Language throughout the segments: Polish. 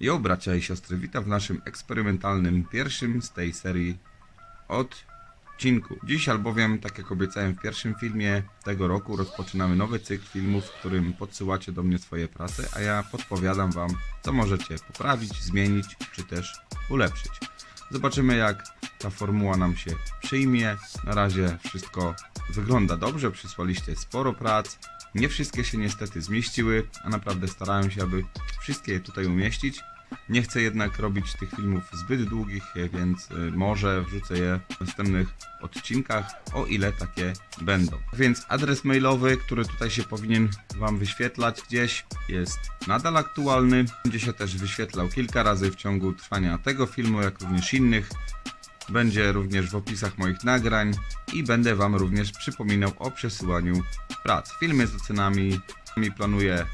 Jo, bracia i siostry, witam w naszym eksperymentalnym pierwszym z tej serii odcinku. Dziś albowiem, tak jak obiecałem w pierwszym filmie tego roku, rozpoczynamy nowy cykl filmów, w którym podsyłacie do mnie swoje prace, a ja podpowiadam wam, co możecie poprawić, zmienić, czy też ulepszyć. Zobaczymy jak ta formuła nam się przyjmie. Na razie wszystko wygląda dobrze, przysłaliście sporo prac. Nie wszystkie się niestety zmieściły, a naprawdę starałem się, aby wszystkie je tutaj umieścić. Nie chcę jednak robić tych filmów zbyt długich, więc y, może wrzucę je w następnych odcinkach, o ile takie będą. Więc adres mailowy, który tutaj się powinien Wam wyświetlać gdzieś, jest nadal aktualny. Będzie się też wyświetlał kilka razy w ciągu trwania tego filmu, jak również innych. Będzie również w opisach moich nagrań i będę Wam również przypominał o przesyłaniu prac. Filmy z ocenami planuję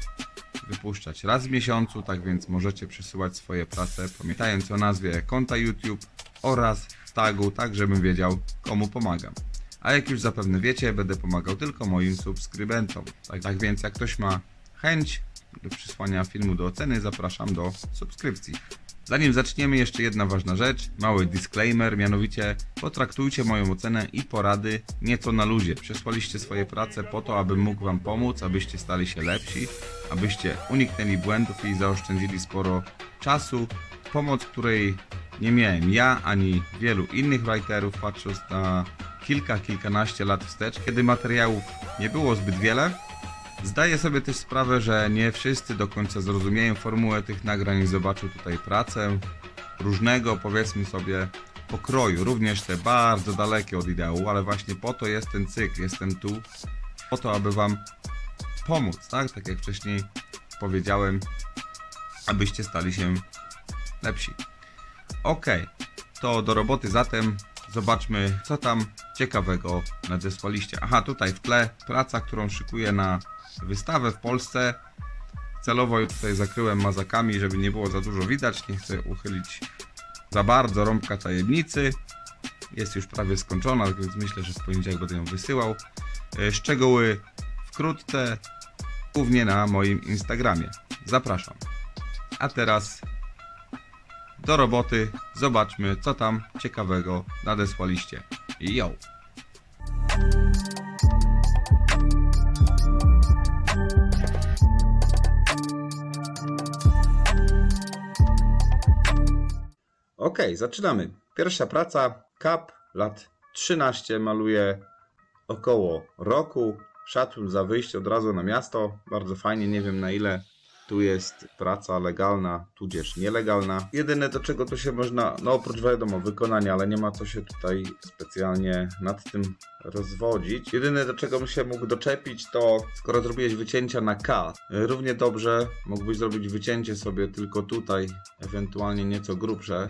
wypuszczać raz w miesiącu, tak więc możecie przesyłać swoje prace, pamiętając o nazwie konta YouTube oraz tagu, tak żebym wiedział komu pomagam. A jak już zapewne wiecie, będę pomagał tylko moim subskrybentom. Tak, tak więc jak ktoś ma chęć do przysłania filmu do oceny, zapraszam do subskrypcji. Zanim zaczniemy, jeszcze jedna ważna rzecz, mały disclaimer, mianowicie potraktujcie moją ocenę i porady nieco na luzie. Przesłaliście swoje prace po to, abym mógł Wam pomóc, abyście stali się lepsi, abyście uniknęli błędów i zaoszczędzili sporo czasu. Pomoc, której nie miałem ja ani wielu innych writerów, patrząc na kilka, kilkanaście lat wstecz, kiedy materiałów nie było zbyt wiele, Zdaję sobie też sprawę, że nie wszyscy do końca zrozumieją formułę tych nagrań i zobaczą tutaj pracę różnego, powiedzmy sobie, pokroju, również te bardzo dalekie od ideału, ale właśnie po to jest ten cykl, jestem tu po to, aby Wam pomóc, tak? Tak jak wcześniej powiedziałem, abyście stali się lepsi. Ok, to do roboty zatem zobaczmy, co tam ciekawego nadesłaliście. Aha, tutaj w tle praca, którą szykuję na wystawę w Polsce. Celowo ją tutaj zakryłem mazakami, żeby nie było za dużo widać. Nie chcę uchylić za bardzo rąbka tajemnicy. Jest już prawie skończona, więc myślę, że w poniedziałek będę ją wysyłał. E, Szczegóły wkrótce, głównie na moim Instagramie. Zapraszam. A teraz do roboty. Zobaczmy, co tam ciekawego nadesłaliście. Yo! Ok, zaczynamy. Pierwsza praca, kap, lat 13, maluję około roku. Szacun za wyjście od razu na miasto. Bardzo fajnie, nie wiem na ile tu jest praca legalna, tudzież nielegalna. Jedyne do czego tu się można, no oprócz wiadomo wykonania, ale nie ma co się tutaj specjalnie nad tym rozwodzić. Jedyne do czego bym się mógł doczepić to, skoro zrobiłeś wycięcia na K, równie dobrze mógłbyś zrobić wycięcie sobie tylko tutaj, ewentualnie nieco grubsze,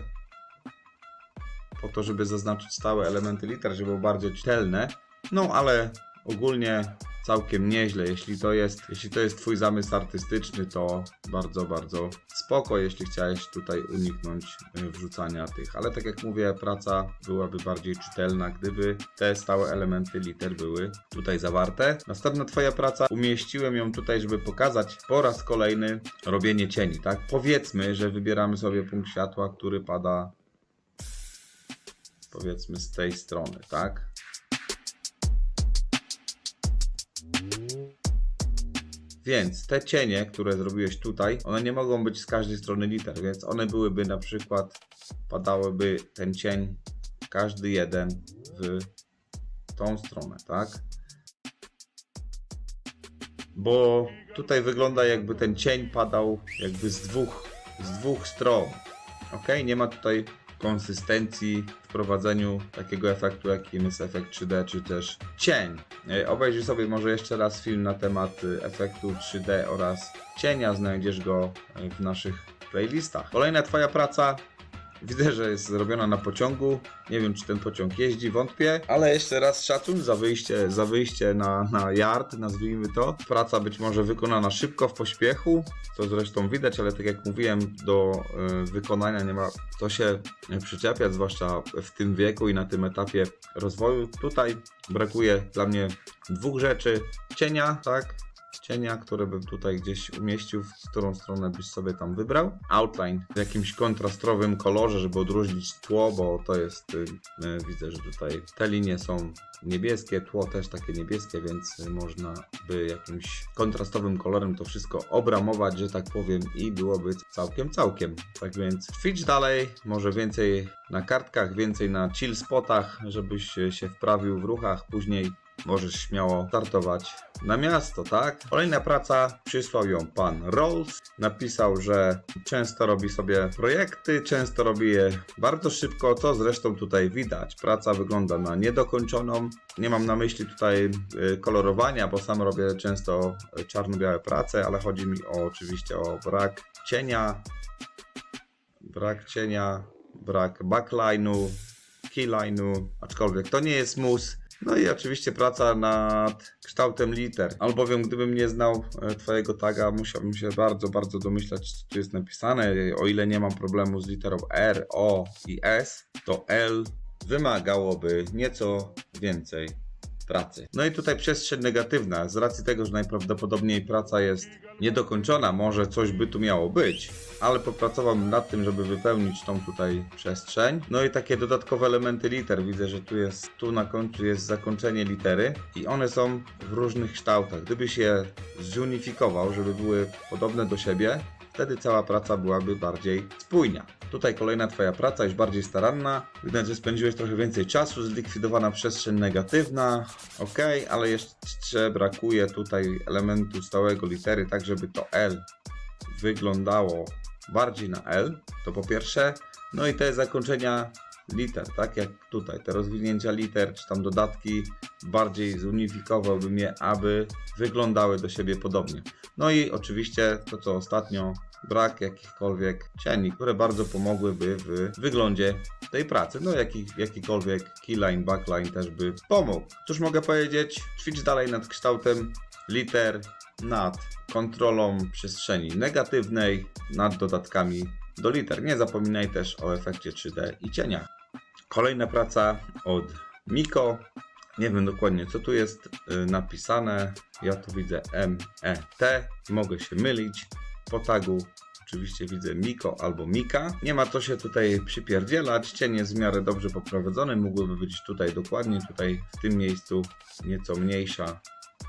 po to, żeby zaznaczyć stałe elementy liter, żeby było bardziej czytelne. No ale ogólnie całkiem nieźle. Jeśli to jest, jeśli to jest twój zamysł artystyczny, to bardzo, bardzo spoko, jeśli chciałeś tutaj uniknąć y, wrzucania tych. Ale tak jak mówię, praca byłaby bardziej czytelna, gdyby te stałe elementy liter były tutaj zawarte. Następna twoja praca, umieściłem ją tutaj, żeby pokazać po raz kolejny robienie cieni, tak? Powiedzmy, że wybieramy sobie punkt światła, który pada powiedzmy z tej strony, tak? Więc te cienie, które zrobiłeś tutaj, one nie mogą być z każdej strony liter, więc one byłyby na przykład, padałyby ten cień, każdy jeden w tą stronę, tak? Bo tutaj wygląda jakby ten cień padał jakby z dwóch, z dwóch stron. Ok, nie ma tutaj konsystencji w prowadzeniu takiego efektu, jakim jest efekt 3D, czy też cień. E, Obejrzyj sobie może jeszcze raz film na temat y, efektu 3D oraz cienia, znajdziesz go e, w naszych playlistach. Kolejna Twoja praca. Widzę, że jest zrobiona na pociągu. Nie wiem, czy ten pociąg jeździ, wątpię. Ale jeszcze raz szacun za wyjście, za wyjście na, na yard, nazwijmy to. Praca być może wykonana szybko, w pośpiechu, co zresztą widać, ale tak jak mówiłem, do y, wykonania nie ma co się przyczepiać, zwłaszcza w tym wieku i na tym etapie rozwoju. Tutaj brakuje dla mnie dwóch rzeczy. Cienia, tak, cienia, które bym tutaj gdzieś umieścił, w którą stronę byś sobie tam wybrał. Outline w jakimś kontrastowym kolorze, żeby odróżnić tło, bo to jest, y, y, widzę, że tutaj te linie są niebieskie, tło też takie niebieskie, więc można by jakimś kontrastowym kolorem to wszystko obramować, że tak powiem, i byłoby całkiem, całkiem. Tak więc ćwicz dalej, może więcej na kartkach, więcej na chill spotach, żebyś się wprawił w ruchach, później możesz śmiało startować na miasto, tak? Kolejna praca, przysłał ją pan Rolls. Napisał, że często robi sobie projekty, często robi je bardzo szybko, to zresztą tutaj widać. Praca wygląda na niedokończoną. Nie mam na myśli tutaj y, kolorowania, bo sam robię często y, czarno-białe prace, ale chodzi mi o, oczywiście o brak cienia, brak cienia, brak backline'u, keyline'u, aczkolwiek to nie jest mus. No i oczywiście praca nad kształtem liter. Albowiem gdybym nie znał e, Twojego taga, musiałbym się bardzo, bardzo domyślać, co tu jest napisane. O ile nie mam problemu z literą R, O i S, to L wymagałoby nieco więcej pracy. No i tutaj przestrzeń negatywna, z racji tego, że najprawdopodobniej praca jest niedokończona, może coś by tu miało być, ale popracowałem nad tym, żeby wypełnić tą tutaj przestrzeń. No i takie dodatkowe elementy liter, widzę, że tu jest, tu na końcu jest zakończenie litery i one są w różnych kształtach. Gdybyś je zunifikował, żeby były podobne do siebie, wtedy cała praca byłaby bardziej spójna. Tutaj kolejna Twoja praca, już bardziej staranna. Widać, że spędziłeś trochę więcej czasu, zlikwidowana przestrzeń negatywna. Ok, ale jeszcze brakuje tutaj elementu stałego litery, tak żeby to L wyglądało bardziej na L. To po pierwsze. No i te zakończenia liter, tak jak tutaj, te rozwinięcia liter, czy tam dodatki, bardziej zunifikowałbym je, aby wyglądały do siebie podobnie. No i oczywiście to, co ostatnio, brak jakichkolwiek cieni, które bardzo pomogłyby w wyglądzie tej pracy. No jaki, jakikolwiek keyline, backline też by pomógł. Cóż mogę powiedzieć? Ćwicz dalej nad kształtem liter, nad kontrolą przestrzeni negatywnej, nad dodatkami do liter. Nie zapominaj też o efekcie 3D i cieniach. Kolejna praca od Miko. Nie wiem dokładnie co tu jest y, napisane. Ja tu widzę M, E, T. Mogę się mylić. Po tagu oczywiście widzę Miko albo Mika. Nie ma co się tutaj przypierdzielać. Cień jest w miarę dobrze poprowadzony. Mógłby być tutaj dokładnie. Tutaj w tym miejscu nieco mniejsza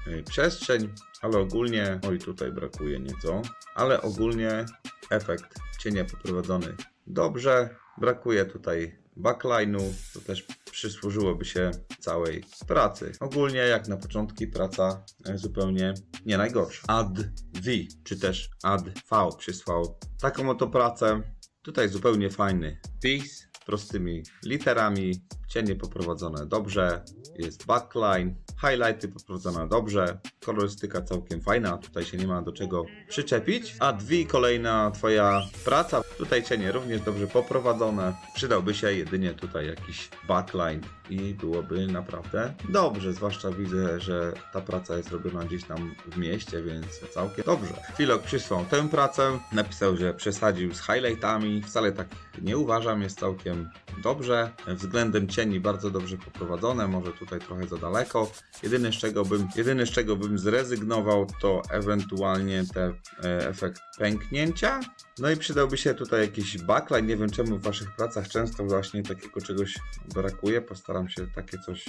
y, przestrzeń, ale ogólnie, oj tutaj brakuje nieco, ale ogólnie efekt cienia poprowadzony dobrze. Brakuje tutaj backline'u, to też przysłużyłoby się całej pracy. Ogólnie jak na początki praca e, zupełnie nie najgorsza. Add V, czy też add V przysłał taką oto pracę. Tutaj zupełnie fajny wpis, prostymi literami, cienie poprowadzone dobrze, jest backline, highlighty poprowadzone dobrze, kolorystyka całkiem fajna, tutaj się nie ma do czego przyczepić. A dwie kolejna twoja praca, tutaj cienie również dobrze poprowadzone, przydałby się jedynie tutaj jakiś backline i byłoby naprawdę dobrze, zwłaszcza widzę, że ta praca jest robiona gdzieś tam w mieście, więc całkiem dobrze. Chwilok przysłał tę pracę, napisał, że przesadził z highlightami, wcale tak nie uważam, jest całkiem dobrze. Względem cieni bardzo dobrze poprowadzone, może tutaj trochę za daleko. Jedyne z czego bym, jedyne z czego bym zrezygnował to ewentualnie te e, efekt pęknięcia. No i przydałby się tutaj jakiś backline, nie wiem czemu w waszych pracach często właśnie takiego czegoś brakuje. Postaram się takie coś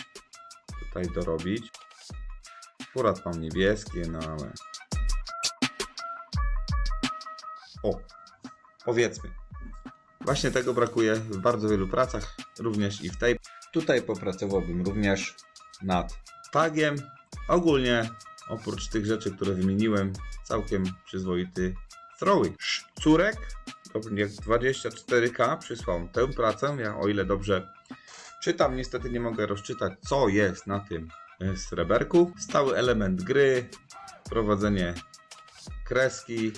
tutaj dorobić. Akurat mam niebieskie, no ale... O, powiedzmy. Właśnie tego brakuje w bardzo wielu pracach, również i w tej. Tutaj popracowałbym również nad tagiem. Ogólnie, oprócz tych rzeczy, które wymieniłem, całkiem przyzwoity throwing. Szczurek, jak 24K, przysłał tę pracę. Ja, o ile dobrze czytam, niestety nie mogę rozczytać, co jest na tym e, sreberku. Stały element gry, prowadzenie kreski.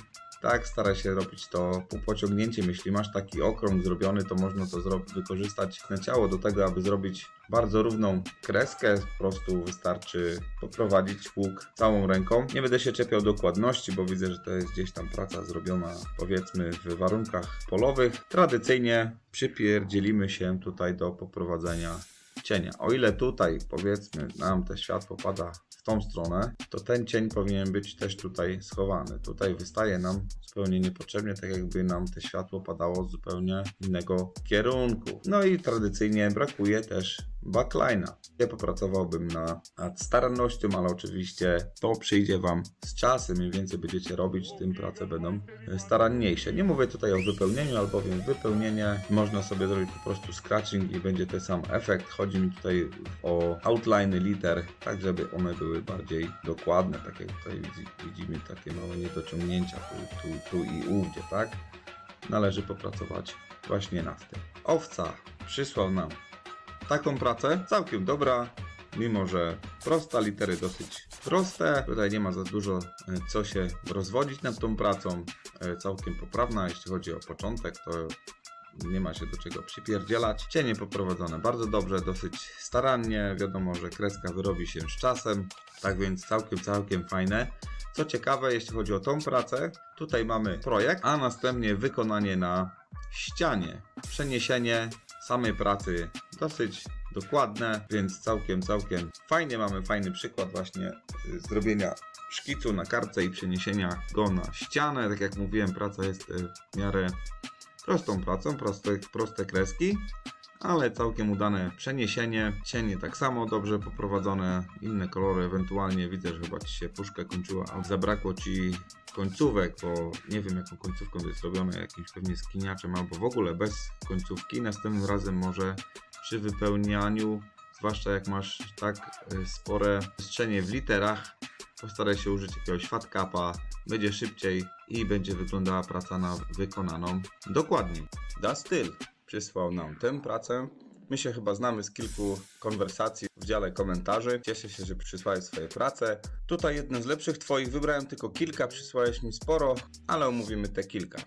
Tak, staraj się robić to półpociągnięciem. Jeśli masz taki okrąg zrobiony, to można to wykorzystać na ciało do tego, aby zrobić bardzo równą kreskę. Po prostu wystarczy poprowadzić łuk całą ręką. Nie będę się czepiał dokładności, bo widzę, że to jest gdzieś tam praca zrobiona powiedzmy w warunkach polowych. Tradycyjnie przypierdzielimy się tutaj do poprowadzenia cienia. O ile tutaj powiedzmy nam te światło pada w tą stronę, to ten cień powinien być też tutaj schowany. Tutaj wystaje nam zupełnie niepotrzebnie, tak jakby nam te światło padało z zupełnie innego kierunku. No i tradycyjnie brakuje też backline'a. Ja popracowałbym na, nad starannością, ale oczywiście to przyjdzie Wam z czasem. Im więcej będziecie robić, tym prace będą e, staranniejsze. Nie mówię tutaj o wypełnieniu, albowiem wypełnienie można sobie zrobić po prostu scratching i będzie ten sam efekt. Chodzi mi tutaj o outline liter, tak żeby one były bardziej dokładne, tak jak tutaj widzi- widzimy takie małe niedociągnięcia tu, tu, tu i ówdzie, tak? Należy popracować właśnie nad tym. Owca przysłał nam taką pracę, całkiem dobra, mimo że prosta, litery dosyć proste. Tutaj nie ma za dużo e, co się rozwodzić nad tą pracą. E, Całkiem poprawna, jeśli chodzi o początek, to nie ma się do czego przypierdzielać. Cienie poprowadzone bardzo dobrze, dosyć starannie. Wiadomo, że kreska wyrobi się z czasem, tak więc całkiem, całkiem fajne. Co ciekawe, jeśli chodzi o tą pracę, tutaj mamy projekt, a następnie wykonanie na ścianie. Przeniesienie samej pracy dosyć dokładne, więc całkiem, całkiem fajnie. Mamy fajny przykład właśnie y, zrobienia szkicu na kartce i przeniesienia go na ścianę. Tak jak mówiłem, praca jest y, w miarę prostą pracą, proste, proste kreski, ale całkiem udane przeniesienie. Cienie tak samo dobrze poprowadzone, inne kolory ewentualnie widzę, że chyba Ci się puszka kończyła, a zabrakło Ci końcówek, bo nie wiem jaką końcówką to jest robione, jakimś pewnie skiniaczem albo w ogóle bez końcówki. Następnym razem może przy wypełnianiu, zwłaszcza jak masz tak y, spore przestrzenie w literach, postaraj się użyć jakiegoś fat będzie szybciej i będzie wyglądała praca na wykonaną dokładniej. Da styl przysłał nam tę pracę. My się chyba znamy z kilku konwersacji w dziale komentarzy. Cieszę się, że przysłałeś swoje prace. Tutaj jedne z lepszych Twoich, wybrałem tylko kilka, przysłałeś mi sporo, ale omówimy te kilka.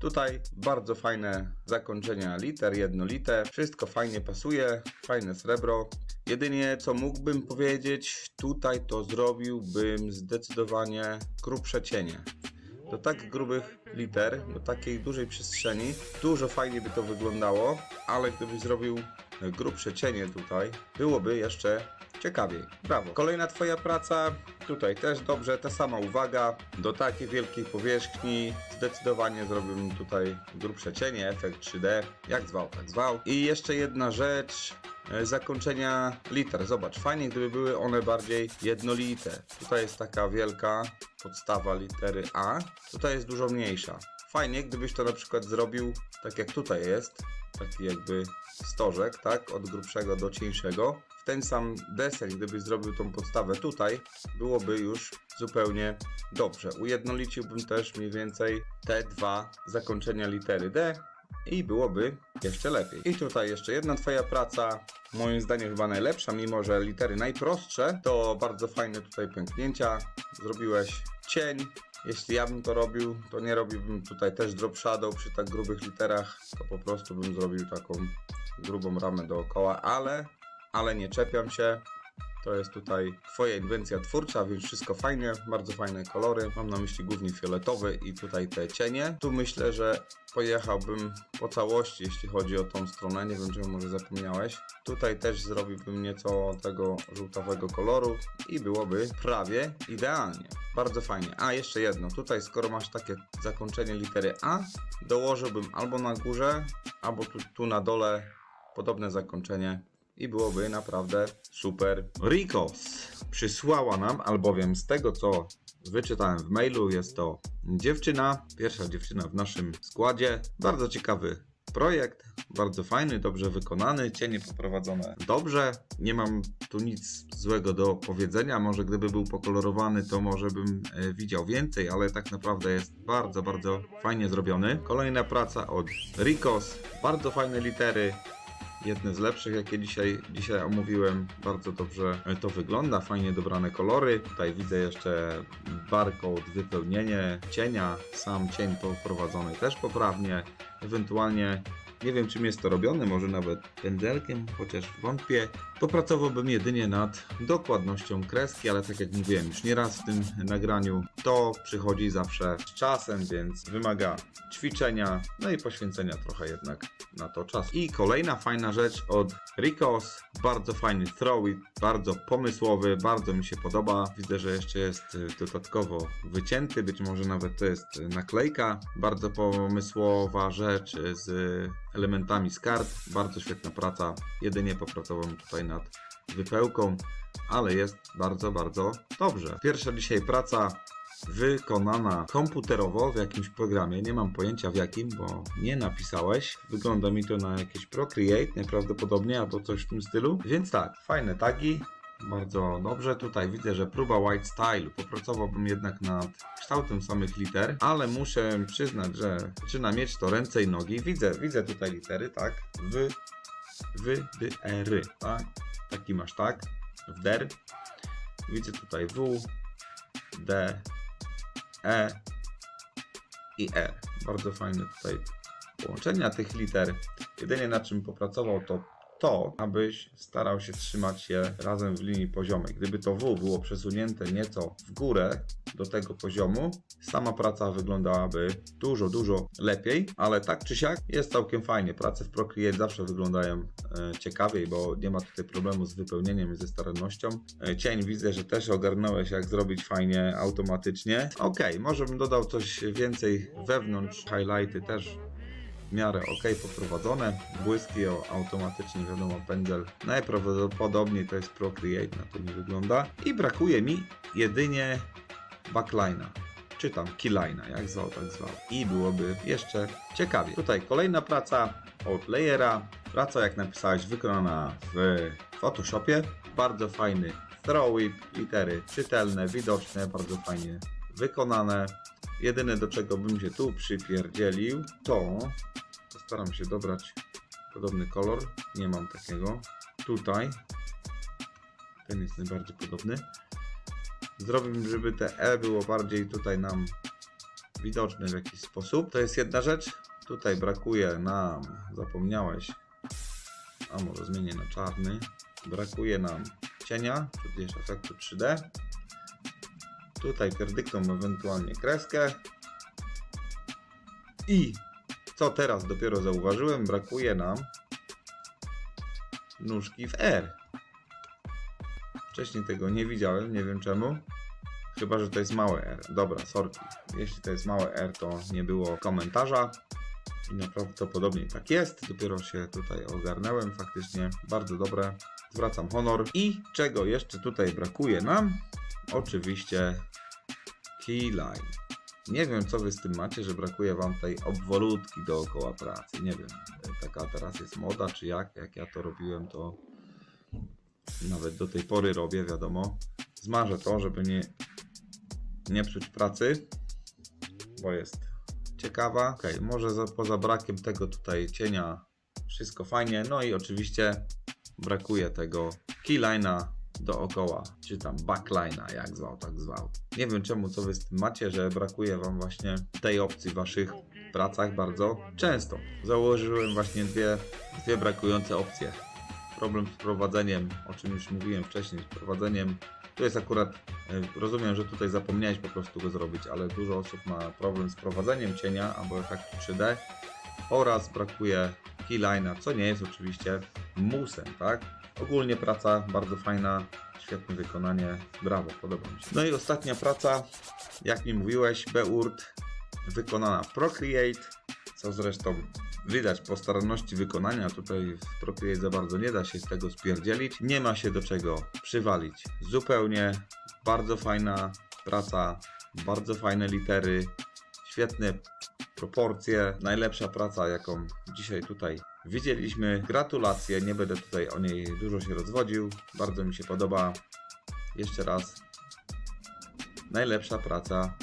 Tutaj bardzo fajne zakończenia liter, jednolite, wszystko fajnie pasuje, fajne srebro. Jedynie co mógłbym powiedzieć, tutaj to zrobiłbym zdecydowanie grubsze cienie. Do tak grubych liter, do takiej dużej przestrzeni, dużo fajniej by to wyglądało, ale gdybyś zrobił grubsze cienie tutaj, byłoby jeszcze ciekawiej. Brawo. Kolejna Twoja praca, tutaj też dobrze, ta sama uwaga. Do takiej wielkiej powierzchni zdecydowanie zrobiłbym tutaj grubsze cienie, efekt 3D, jak zwał, tak zwał. I jeszcze jedna rzecz, e, zakończenia liter. Zobacz, fajnie gdyby były one bardziej jednolite. Tutaj jest taka wielka podstawa litery A, tutaj jest dużo mniejsza. Fajnie, gdybyś to na przykład zrobił tak jak tutaj jest, taki jakby stożek, tak, od grubszego do cieńszego. W ten sam deseń, gdybyś zrobił tą podstawę tutaj, byłoby już zupełnie dobrze. Ujednoliciłbym też mniej więcej te dwa zakończenia litery D i byłoby jeszcze lepiej. I tutaj jeszcze jedna Twoja praca, moim zdaniem chyba najlepsza, mimo że litery najprostsze, to bardzo fajne tutaj pęknięcia. Zrobiłeś cień. Jeśli ja bym to robił, to nie robiłbym tutaj też drop shadow przy tak grubych literach, to po prostu bym zrobił taką grubą ramę dookoła, ale, ale nie czepiam się. To jest tutaj Twoja inwencja twórcza, więc wszystko fajnie, bardzo fajne kolory. Mam na myśli głównie fioletowy i tutaj te cienie. Tu myślę, że pojechałbym po całości, jeśli chodzi o tą stronę. Nie wiem, czy może zapomniałeś. Tutaj też zrobiłbym nieco tego żółtawego koloru i byłoby prawie idealnie. Bardzo fajnie. A jeszcze jedno. Tutaj, skoro masz takie zakończenie litery A, dołożyłbym albo na górze, albo tu, tu na dole podobne zakończenie i byłoby naprawdę super. Rikos przysłała nam, albowiem z tego co wyczytałem w mailu, jest to dziewczyna, pierwsza dziewczyna w naszym składzie. Bardzo ciekawy projekt, bardzo fajny, dobrze wykonany, cienie poprowadzone dobrze. Nie mam tu nic złego do powiedzenia. Może gdyby był pokolorowany, to może bym e, widział więcej, ale tak naprawdę jest bardzo, bardzo fajnie zrobiony. Kolejna praca od Rikos, bardzo fajne litery, jedne z lepszych, jakie dzisiaj, dzisiaj omówiłem. Bardzo dobrze to wygląda, fajnie dobrane kolory. Tutaj widzę jeszcze barcode, wypełnienie cienia, sam cień poprowadzony też poprawnie. Ewentualnie nie wiem czym jest to robione, może nawet pędzelkiem, chociaż wątpię. Popracowałbym jedynie nad dokładnością kreski, ale tak jak mówiłem już nieraz w tym nagraniu, to przychodzi zawsze z czasem, więc wymaga ćwiczenia, no i poświęcenia trochę jednak na to czas. I kolejna fajna rzecz od Ricos, bardzo fajny throw it, bardzo pomysłowy, bardzo mi się podoba. Widzę, że jeszcze jest y, dodatkowo wycięty, być może nawet to jest naklejka. Bardzo pomysłowa rzecz z elementami z kart, bardzo świetna praca. Jedynie popracowałem tutaj nad wypełką, ale jest bardzo, bardzo dobrze. Pierwsza dzisiaj praca wykonana komputerowo w jakimś programie. Nie mam pojęcia w jakim, bo nie napisałeś. Wygląda mi to na jakieś Procreate najprawdopodobniej albo coś w tym stylu. Więc tak, fajne tagi. Bardzo dobrze. Tutaj widzę, że próba white style. Popracowałbym jednak nad kształtem samych liter, ale muszę przyznać, że zaczyna mieć to ręce i nogi. Widzę, widzę tutaj litery, tak? W, w, d, e, ry, tak? Taki masz, tak? W der. Widzę tutaj W, D, E i R. Bardzo fajne tutaj połączenia tych liter. Jedynie na czym popracował to to, abyś starał się trzymać się razem w linii poziomej. Gdyby to W było przesunięte nieco w górę do tego poziomu, sama praca wyglądałaby dużo, dużo lepiej, ale tak czy siak jest całkiem fajnie. Prace w Procreate zawsze wyglądają e, ciekawiej, bo nie ma tutaj problemu z wypełnieniem i ze starannością. E, cień widzę, że też ogarnąłeś jak zrobić fajnie automatycznie. Ok, może bym dodał coś więcej wewnątrz, highlighty też w miarę ok poprowadzone. Błyski automatycznie, wiadomo, pędzel. Najprawdopodobniej to jest Procreate, na to mi wygląda. I brakuje mi jedynie backline'a. Czy tam keyline'a, jak zwał, tak zwał. I byłoby jeszcze ciekawie. Tutaj kolejna praca od Layera. Praca, jak napisałeś, wykonana w Photoshopie. Bardzo fajny throw whip, litery czytelne, widoczne, bardzo fajnie wykonane. Jedyne do czego bym się tu przypierdzielił, to postaram się dobrać podobny kolor. Nie mam takiego. Tutaj. Ten jest najbardziej podobny. Zrobiłbym, żeby te E było bardziej tutaj nam widoczne w jakiś sposób. To jest jedna rzecz. Tutaj brakuje nam, zapomniałeś, a może zmienię na czarny. Brakuje nam cienia, też efektu 3D. Tutaj pierdykną ewentualnie kreskę. I co teraz dopiero zauważyłem, brakuje nam nóżki w R. Wcześniej tego nie widziałem, nie wiem czemu. Chyba, że to jest małe R. Dobra, sorki. Jeśli to jest małe R, to nie było komentarza. I najprawdopodobniej tak jest. Dopiero się tutaj ogarnęłem. Faktycznie bardzo dobre. Zwracam honor. I czego jeszcze tutaj brakuje nam? Oczywiście keyline. Nie wiem, co wy z tym macie, że brakuje wam tej obwolutki dookoła pracy. Nie wiem, taka teraz jest moda, czy jak? Jak ja to robiłem, to nawet do tej pory robię, wiadomo. Zmarzę to, żeby nie, nie psuć pracy, bo jest ciekawa. Ok, może za, poza brakiem tego tutaj cienia wszystko fajnie. No i oczywiście brakuje tego keyline'a dookoła, czy tam backline'a, jak zwał, tak zwał. Nie wiem czemu, co wy z tym macie, że brakuje wam właśnie tej opcji w waszych pracach bardzo często. Założyłem właśnie dwie, dwie brakujące opcje. Problem z prowadzeniem, o czym już mówiłem wcześniej, z prowadzeniem. Tu jest akurat, e, rozumiem, że tutaj zapomniałeś po prostu go zrobić, ale dużo osób ma problem z prowadzeniem cienia albo efektu 3D oraz brakuje keyline'a, co nie jest oczywiście musem, tak? Ogólnie praca bardzo fajna, świetne wykonanie, brawo, podoba mi się. No i ostatnia praca, jak mi mówiłeś, Beurt, wykonana w Procreate, co zresztą widać po staranności wykonania. Tutaj w Procreate za bardzo nie da się z tego spierdzielić. Nie ma się do czego przywalić. Zupełnie bardzo fajna praca, bardzo fajne litery, świetne proporcje. Najlepsza praca, jaką dzisiaj tutaj widzieliśmy. Gratulacje, nie będę tutaj o niej dużo się rozwodził. Bardzo mi się podoba. Jeszcze raz, najlepsza praca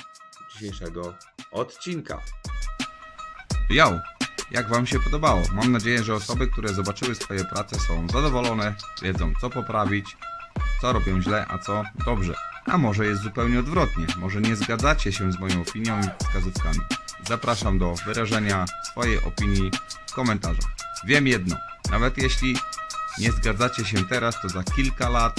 dzisiejszego odcinka. Yo, jak Wam się podobało? Mam nadzieję, że osoby, które zobaczyły swoje prace są zadowolone, wiedzą co poprawić, co robią źle, a co dobrze. A może jest zupełnie odwrotnie, może nie zgadzacie się z moją opinią i wskazówkami. Zapraszam do wyrażenia swojej opinii w komentarzach. Wiem jedno, nawet jeśli nie zgadzacie się teraz, to za kilka lat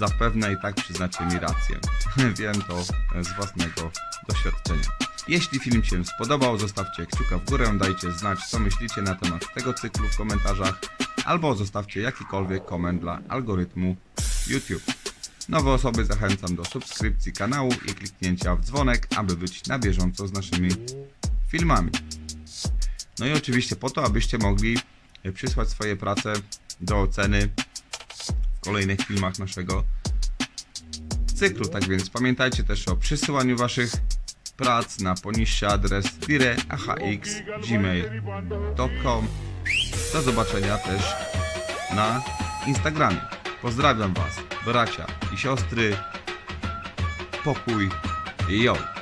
zapewne i tak przyznacie mi rację. Wiem to z własnego doświadczenia. Jeśli film się spodobał, zostawcie kciuka w górę, dajcie znać co myślicie na temat tego cyklu w komentarzach, albo zostawcie jakikolwiek koment dla algorytmu YouTube. Nowe osoby zachęcam do subskrypcji kanału i kliknięcia w dzwonek, aby być na bieżąco z naszymi filmami. No i oczywiście po to, abyście mogli e, przysłać swoje prace do oceny w kolejnych filmach naszego cyklu. Tak więc pamiętajcie też o przysyłaniu waszych prac na poniższy adres direahx.gmail.com Do zobaczenia też na Instagramie. Pozdrawiam was, bracia i siostry. Pokój i jo.